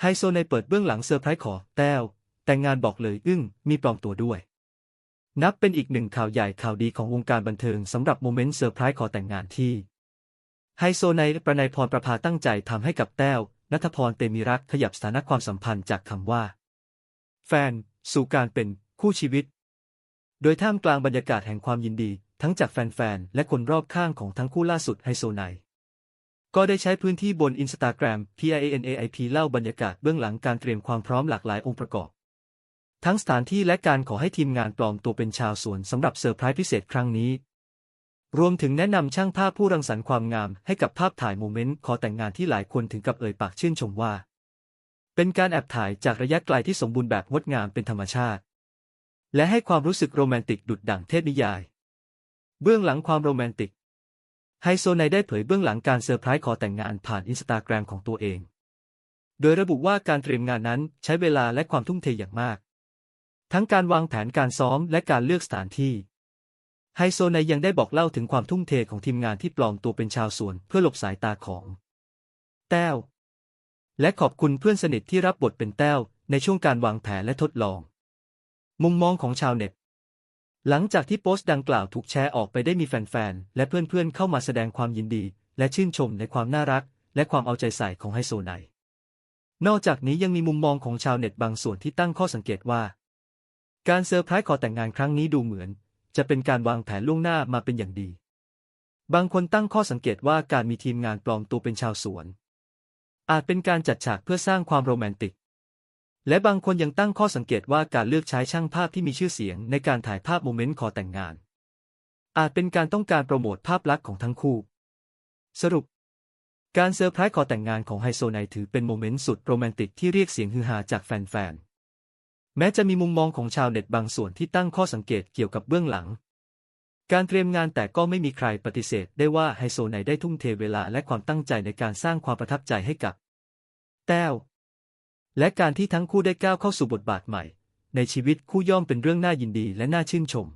ไฮโซในเปิดเบื้องหลังเซอร์ไพรส์ขอ แต้ว แต่งงานบอกเลยอึ้ง มีปลอมตัวด้วย นับเป็นอีกหนึ่งข่าวใหญ่ข่าวดีของวงการบันเทิงสำหรับโมเมนต์เซอร์ไพรส์ขอแต่งงานที่ ไฮโซในประนายพรประภาตั้งใจทำให้กับแต้วนัทพรเตมีรักขยับสถานะความสัมพันธ์จากคำว่า แฟน สู่การเป็นคู่ชีวิต โดยท่ามกลางบรรยากาศแห่งความยินดี ทั้งจากแฟนๆและคนรอบข้างของทั้งคู่ล่าสุดไฮโซไน ก็ได้ใช้พื้นที่บนอินสตาแกรม PIANAIP เล่าบรรยากาศเบื้องหลังการเตรียมความพร้อมหลากหลายองค์ประกอบ ทั้งสถานที่และการขอให้ทีมงานปลอมตัวเป็นชาวสวนสำหรับเซอร์ไพรส์พิเศษครั้งนี้ รวมถึงแนะนำช่างภาพผู้รังสรรค์ความงามให้กับภาพถ่ายโมเมนต์ขอแต่งงานที่หลายคนถึงกับเอ่ยปากชื่นชมว่า เป็นการแอบถ่ายจากระยะไกลที่สมบูรณ์แบบงดงามเป็นธรรมชาติ และให้ความรู้สึกโรแมนติกดุดดั่งเทพนิยาย เบื้องหลังความโรแมนติก ไฮโซไนได้เผยเบื้องหลังการเซอร์ไพรส์ขอแต่งงานผ่านอินสตาแกรมของตัวเอง โดยระบุว่าการเตรียมงานนั้นใช้เวลาและความทุ่มเทอย่างมาก ทั้งการวางแผนการซ้อมและการเลือกสถานที่ ไฮโซไนยังได้บอกเล่าถึงความทุ่มเทของทีมงานที่ปลอมตัวเป็นชาวสวนเพื่อหลบสายตาของ แต้ว และขอบคุณเพื่อนสนิทที่รับบทเป็นแต้วในช่วงการวางแผนและทดลอง มุมมองของชาวเน็ต หลังจากที่โพสต์ดังกล่าวถูกแชร์ออกไปได้มีแฟนๆ และเพื่อนๆ เข้ามาแสดงความยินดี และชื่นชมในความน่ารัก และความเอาใจใส่ของไฮโซไน นอกจากนี้ยังมีมุมมองของชาวเน็ตบางส่วนที่ตั้งข้อสังเกตว่า การเซอร์ไพรส์ขอแต่งงานครั้งนี้ดูเหมือน จะเป็นการวางแผนล่วงหน้ามาเป็นอย่างดี บางคนตั้งข้อสังเกตว่าการมีทีมงานปลอมตัวเป็นชาวสวน อาจเป็นการจัดฉากเพื่อสร้างความโรแมนติก และบางคนยังตั้งข้อสังเกตว่าการเลือกใช้ช่างภาพที่มีชื่อเสียงในการถ่ายภาพโมเมนต์ขอแต่งงาน อาจเป็นการต้องการโปรโมทภาพลักษณ์ของทั้งคู่ สรุป การเซอร์ไพรส์ขอแต่งงานของไฮโซไนถือเป็นโมเมนต์สุดโรแมนติกที่เรียกเสียงฮือฮาจากแฟนๆ แม้จะมีมุมมองของชาวเน็ตบางส่วนที่ตั้งข้อสังเกตเกี่ยวกับเบื้องหลัง การเตรียมงานแต่ก็ไม่มีใครปฏิเสธได้ว่าไฮโซไนได้ทุ่มเทเวลาและความตั้งใจในการสร้างความประทับใจให้กับ แต้ว และการที่ทั้งคู่ได้ก้าวเข้าสู่บทบาทใหม่ ในชีวิตคู่ย่อมเป็นเรื่องน่ายินดีและน่าชื่นชม